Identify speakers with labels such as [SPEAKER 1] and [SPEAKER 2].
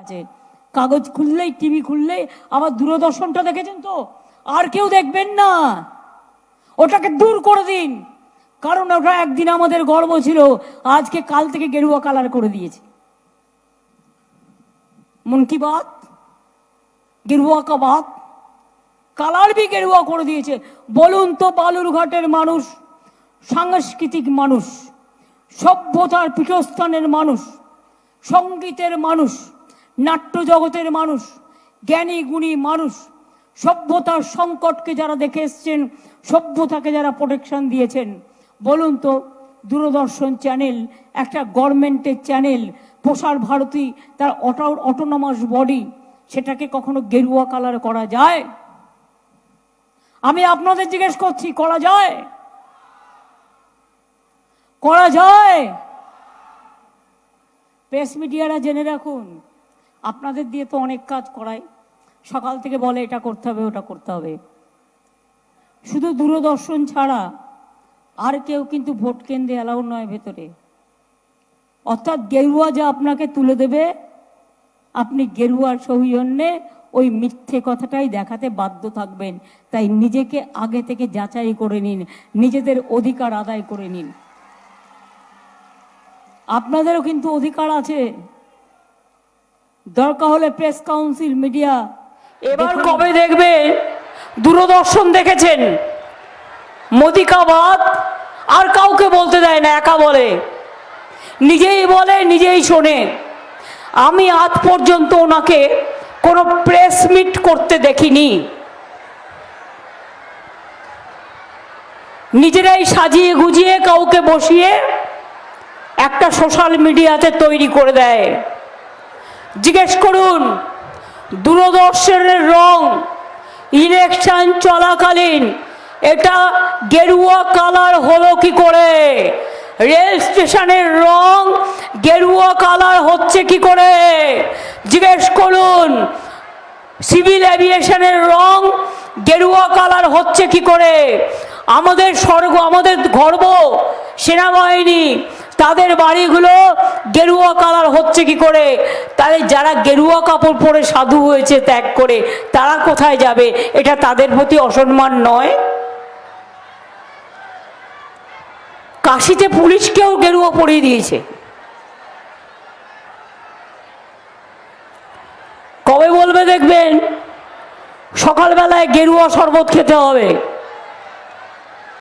[SPEAKER 1] আছে। কাগজ খুললেই, টিভি খুললেই আবার দূরদর্শনটা দেখেছেন তো? আর কেউ দেখবেন না। ওটাকে দূর করে দিন। কারণ ওটা একদিন আমাদের গর্ব ছিল, আজকে কাল থেকে গেরুয়া কালার করে দিয়েছে। মন কি বাত? গেরুয়া কা বাত? কালার বি গেরুয়া করে দিয়েছে। বলুন তো, বালুরঘাটের মানুষ, সাংস্কৃতিক মানুষ, সভ্যতার পীঠস্থানের মানুষ, সঙ্গীতের মানুষ নাট্য জগতের মানুষ, জ্ঞানী, গুণী মানুষ, সভ্যতার সংকটকে যারা দেখে এসছেন, সভ্যতাকে যারা প্রোটেকশন দিয়েছেন, বলুন তো, দূরদর্শন চ্যানেল একটা গভর্নমেন্টের চ্যানেল প্রসার ভারতী, তার অটো অটোনমাস বডি সেটাকে কখনো গেরুয়া কালার করা যায়? আমি আপনাদের জিজ্ঞেস করছি, করা যায়? করা যায়? প্রেস মিডিয়ারা জেনে রাখুন। আপনাদের দিয়ে তো অনেক কাজ করায়। সকাল থেকে বলে, এটা করতে হবে, ওটা করতে হবে। শুধু দূরদর্শন ছাড়া আর কেউ কিন্তু ভোট কেন্দ্রে অ্যালাউ নয় ভেতরে। অর্থাৎ গেরুয়া যা আপনাকে তুলে দেবে, আপনি গেরুয়ার সৌজন্যে ওই মিথ্যে কথাটাই দেখাতে বাধ্য থাকবেন। তাই নিজেকে আগে থেকে যাচাই করে নিন, নিজেদের অধিকার আদায় করে নিন। আপনাদেরও কিন্তু অধিকার আছে। দরকার হলে প্রেস কাউন্সিল মিডিয়া এবার কবে দেখবে? দূরদর্শন দেখেছেন। মোদিকাবাদ আর কাউকে বলতে দেয় না একা বলে। নিজেই বলে নিজেই শোনে। আমি আজ পর্যন্ত ওনাকে কোনো প্রেস মিট করতে দেখিনি। নিজেরাই সাজিয়ে গুজিয়ে কাউকে বসিয়ে একটা সোশ্যাল মিডিয়াতে তৈরি করে দেয়। জিজ্ঞেস করুন, দূরদর্শনের রং ইলেকশন চলাকালীন, এটা গেরুয়া কালার হলো কি করে? রেল স্টেশনের রং গেরুয়া কালার হচ্ছে কি করে? জিজ্ঞেস করুন, সিভিল অ্যাভিয়েশনের রং গেরুয়া কালার হচ্ছে কি করে? আমাদের স্বর্গ, আমাদের গর্ব, সেনাবাহিনী তাদের বাড়িগুলো গেরুয়া কালার হচ্ছে কি করে? তাদের যারা গেরুয়া কাপড় পরে সাধু হয়েছে ত্যাগ করে, তারা কোথায় যাবে? এটা তাদের প্রতি অসম্মান নয়। কাশিতে পুলিশকেও গেরুয়া পরিয়ে দিয়েছে। কবে বলবে দেখবেন? সকালবেলায় গেরুয়া শরবত খেতে হবে।